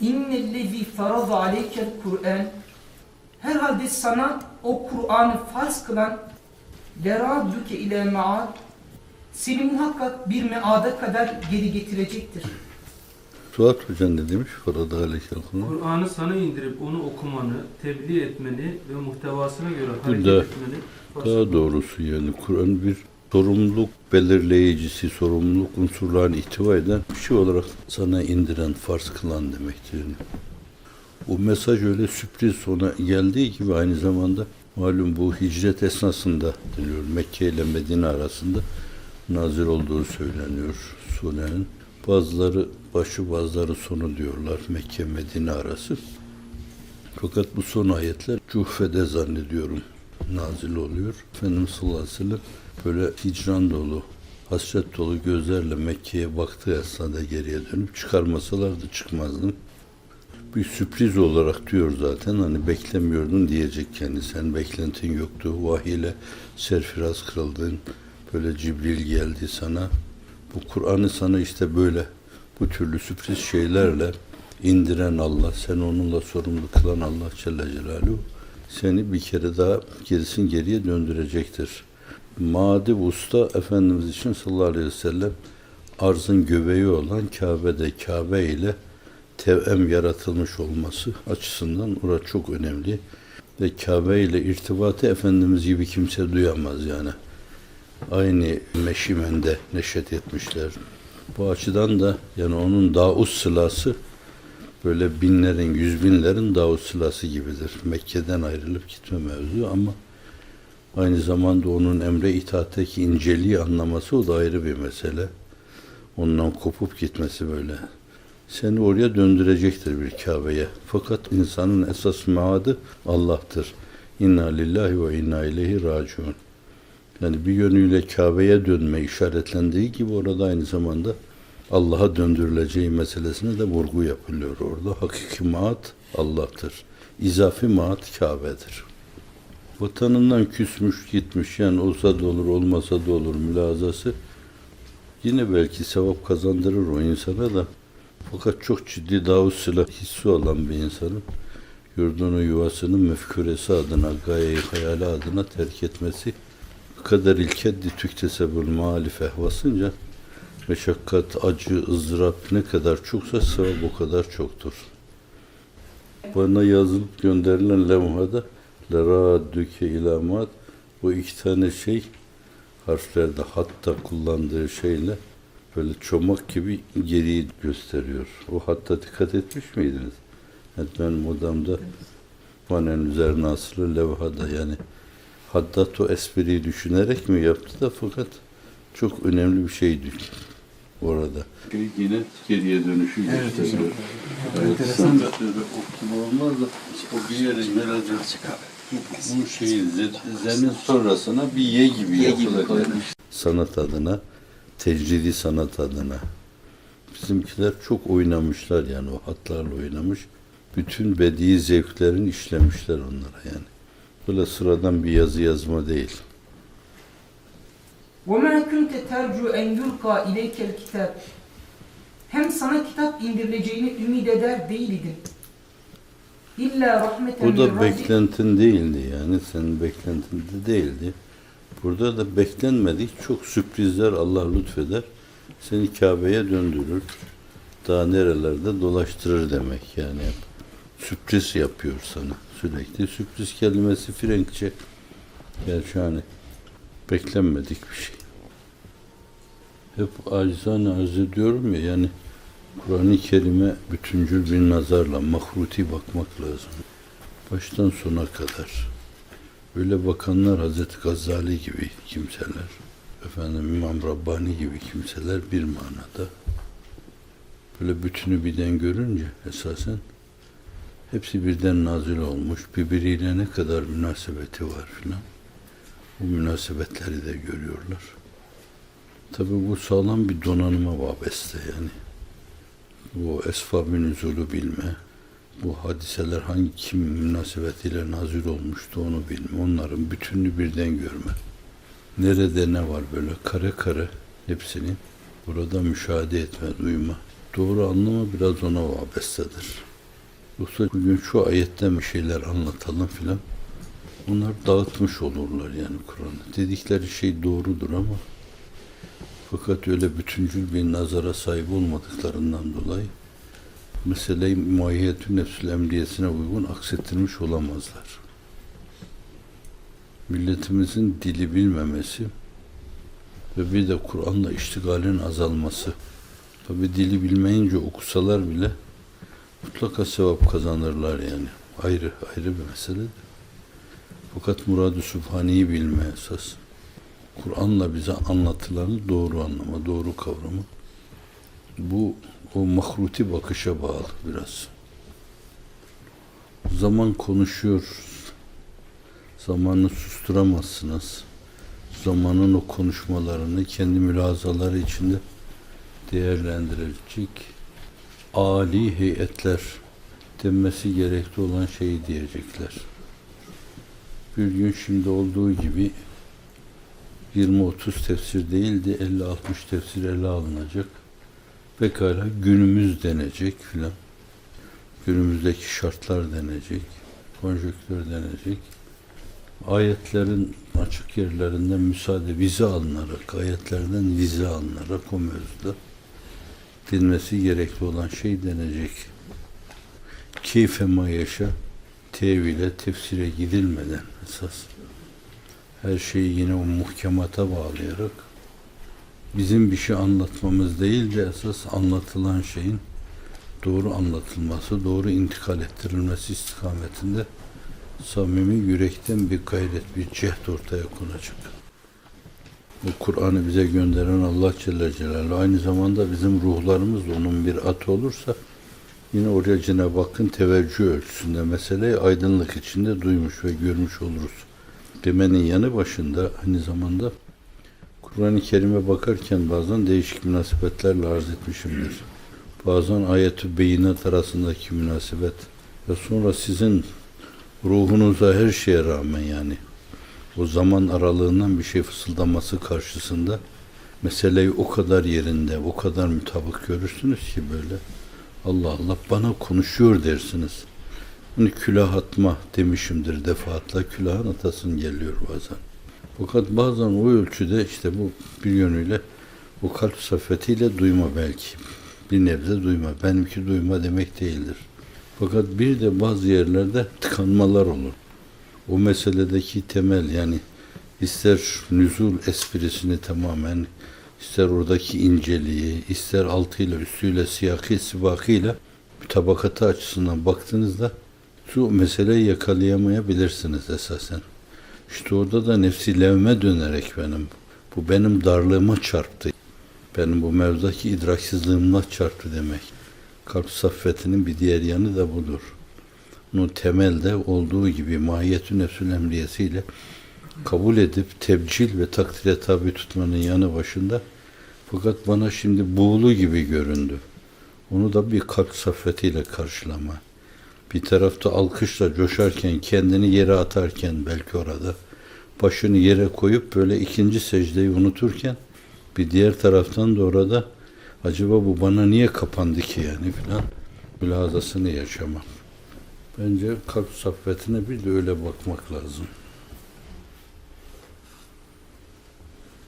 İnnellezî farada aleykel Kur'an Herhalde sana o Kur'an'ı farz kılan leradduke ile maad seni muhakkak bir meada kadar geri getirecektir. Suat Hoca ne demiş? Farada aleykel Kur'an. Kur'an'ı sana indirip onu okumanı, tebliğ etmeni ve muhtevasına göre hareket da- etmeni Daha doğrusu yani Kur'an bir sorumluluk belirleyicisi, sorumluluk unsurlarını ihtiva eden bir şey olarak sana indiren, farz kılan demektir. O mesaj öyle sürpriz ona geldiği gibi aynı zamanda malum bu hicret esnasında deniyor Mekke ile Medine arasında nazil olduğu söyleniyor surenin. Bazıları başı bazıları sonu diyorlar Mekke Medine arası. Fakat bu son ayetler Cuhfe'de zannediyorum nazil oluyor. Efendimiz sallallahu aleyhi ve sellem böyle hicran dolu, hasret dolu gözlerle Mekke'ye baktığı esnada geriye dönüp çıkarmasalardı çıkmazdım. Bir sürpriz olarak diyor zaten hani beklemiyordun diyecek kendi sen beklentin yoktu vahiyle serfiraz kırıldın böyle Cibril geldi sana bu Kur'an'ı sana işte böyle bu türlü sürpriz şeylerle indiren Allah, sen onunla sorumlu kılan Allah Celle Celaluhu seni bir kere daha gerisin geriye döndürecektir. Madi usta Efendimiz için sallallahu aleyhi ve sellem arzın göbeği olan Kabe'de Kabe ile tevem yaratılmış olması açısından orası çok önemli. Ve Kabe ile irtibatı Efendimiz gibi kimse duyamaz yani. Aynı meşimende neşet etmişler. Bu açıdan da yani onun Davus sılası böyle binlerin, yüz binlerin Davut sılası gibidir. Mekke'den ayrılıp gitme mevzu ama aynı zamanda onun emre itaatteki inceliği anlaması o da ayrı bir mesele. Ondan kopup gitmesi böyle. Seni oraya döndürecektir bir Kabe'ye. Fakat insanın esas maadı Allah'tır. İnna lillahi ve inna ileyhi raciun. Yani bir yönüyle Kabe'ye dönme işaretlendiği gibi orada aynı zamanda Allah'a döndürüleceği meselesine de vurgu yapılıyor orada. Hakiki maat Allah'tır. İzafi maat Kabe'dir. Vatanından küsmüş gitmiş yani olsa da olur olmasa da olur mülazası yine belki sevap kazandırır o insana da fakat çok ciddi davut silah hissi olan bir insanın yurdunu yuvasını mefküresi adına gayeyi hayali adına terk etmesi kadar ilkeddi tüktesebül malif ehvasınca meşakkat, acı, ızdırap ne kadar çoksa sevap o kadar çoktur. Bana yazılıp gönderilen levhada leraddüke ilamat bu iki tane şey harflerde hatta kullandığı şeyle böyle çomak gibi geriyi gösteriyor. O hatta dikkat etmiş miydiniz? Evet, benim odamda panenin üzerine asılı levhada yani Haddad o espriyi düşünerek mi yaptı da fakat çok önemli bir şeydi orada. Yine geriye dönüşü Evet gösteriyor. hocam. Evet, Enteresan. sanat öyle okuma olmaz da o bir yere herhalde bu şeyi ze- zemin sonrasına bir ye gibi Ye gibi yapılacak. Sanat adına, tecridi sanat adına. Bizimkiler çok oynamışlar yani o hatlarla oynamış. Bütün bedi zevklerini işlemişler onlara yani. Böyle sıradan bir yazı yazma değil. وَمَا كُنْتَ تَرْجُوا اَنْ يُلْقَى اِلَيْكَ الْكِتَابِ Hem sana kitap indirileceğini ümit eder değildin. İlla rahmeten O da min rabbik. beklentin değildi yani senin beklentin de değildi. Burada da beklenmedik çok sürprizler Allah lütfeder. Seni Kabe'ye döndürür. Daha nerelerde dolaştırır demek yani. Sürpriz yapıyor sana sürekli. Sürpriz kelimesi Frenkçe. Gerçi hani beklenmedik bir şey. Hep acizane arz ediyorum ya yani Kur'an-ı Kerim'e bütüncül bir nazarla mahruti bakmak lazım. Baştan sona kadar. Öyle bakanlar Hazreti Gazali gibi kimseler, efendim İmam Rabbani gibi kimseler bir manada böyle bütünü birden görünce esasen hepsi birden nazil olmuş. Birbiriyle ne kadar münasebeti var filan. Bu münasebetleri de görüyorlar. Tabi bu sağlam bir donanıma vabeste yani. Bu esbab-ı nüzulü bilme, bu hadiseler hangi kim münasebetiyle nazil olmuştu onu bilme, onların bütününü birden görme. Nerede ne var böyle kare kare hepsini burada müşahede etme, duyma. Doğru anlama biraz ona vabestedir. Yoksa bugün şu ayetten bir şeyler anlatalım filan. Bunlar dağıtmış olurlar yani Kur'an'ı. Dedikleri şey doğrudur ama fakat öyle bütüncül bir nazara sahip olmadıklarından dolayı meseleyi muayyetü nefsül emniyesine uygun aksettirmiş olamazlar. Milletimizin dili bilmemesi ve bir de Kur'an'la iştigalin azalması. Tabi dili bilmeyince okusalar bile mutlaka sevap kazanırlar yani. Ayrı ayrı bir mesele. Fakat Murad-ı Sübhane'yi bilme esas. Kur'an'la bize anlatılanı doğru anlama, doğru kavrama. Bu o mahruti bakışa bağlı biraz. Zaman konuşuyor. Zamanı susturamazsınız. Zamanın o konuşmalarını kendi mülazaları içinde değerlendirecek ali heyetler denmesi gerekli olan şeyi diyecekler. Bir gün şimdi olduğu gibi 20-30 tefsir değil de 50-60 tefsir ele alınacak. Pekala günümüz denecek filan. Günümüzdeki şartlar denecek. Konjöktür denecek. Ayetlerin açık yerlerinden müsaade vize alınarak, ayetlerden vize alınarak o mevzuda denmesi gerekli olan şey denecek. Keyfe ma yaşa tevile, tefsire gidilmeden esas her şeyi yine o muhkemata bağlayarak bizim bir şey anlatmamız değil de esas anlatılan şeyin doğru anlatılması, doğru intikal ettirilmesi istikametinde samimi yürekten bir gayret, bir cehd ortaya konacak. Bu Kur'an'ı bize gönderen Allah Celle Celaluhu aynı zamanda bizim ruhlarımız onun bir atı olursa yine oraya Cenab-ı Hakk'ın teveccüh ölçüsünde meseleyi aydınlık içinde duymuş ve görmüş oluruz. Demenin yanı başında aynı zamanda Kur'an-ı Kerim'e bakarken bazen değişik münasebetlerle arz etmişimdir. Bazen ayet-ü beyinat arasındaki münasebet ve sonra sizin ruhunuza her şeye rağmen yani o zaman aralığından bir şey fısıldaması karşısında meseleyi o kadar yerinde, o kadar mutabık görürsünüz ki böyle Allah Allah bana konuşuyor dersiniz. Hani külah atma demişimdir defaatla külahın atasın geliyor bazen. Fakat bazen o ölçüde işte bu bir yönüyle o kalp safetiyle duyma belki. Bir nebze duyma. Benimki duyma demek değildir. Fakat bir de bazı yerlerde tıkanmalar olur. O meseledeki temel yani ister nüzul esprisini tamamen, ister oradaki inceliği, ister altıyla, üstüyle, siyakı, sibakıyla tabakatı açısından baktığınızda şu meseleyi yakalayamayabilirsiniz esasen. İşte orada da nefsi levme dönerek benim, bu benim darlığıma çarptı. Benim bu mevzudaki idraksizliğimle çarptı demek. Kalp saffetinin bir diğer yanı da budur. Bunu temelde olduğu gibi mahiyetü nefsül emriyesiyle kabul edip tebcil ve takdire tabi tutmanın yanı başında fakat bana şimdi buğulu gibi göründü. Onu da bir kalp saffetiyle karşılama. Bir tarafta alkışla coşarken, kendini yere atarken belki orada başını yere koyup böyle ikinci secdeyi unuturken bir diğer taraftan da orada acaba bu bana niye kapandı ki yani filan mülazasını yaşamak. Bence kalp saffetine bir de öyle bakmak lazım.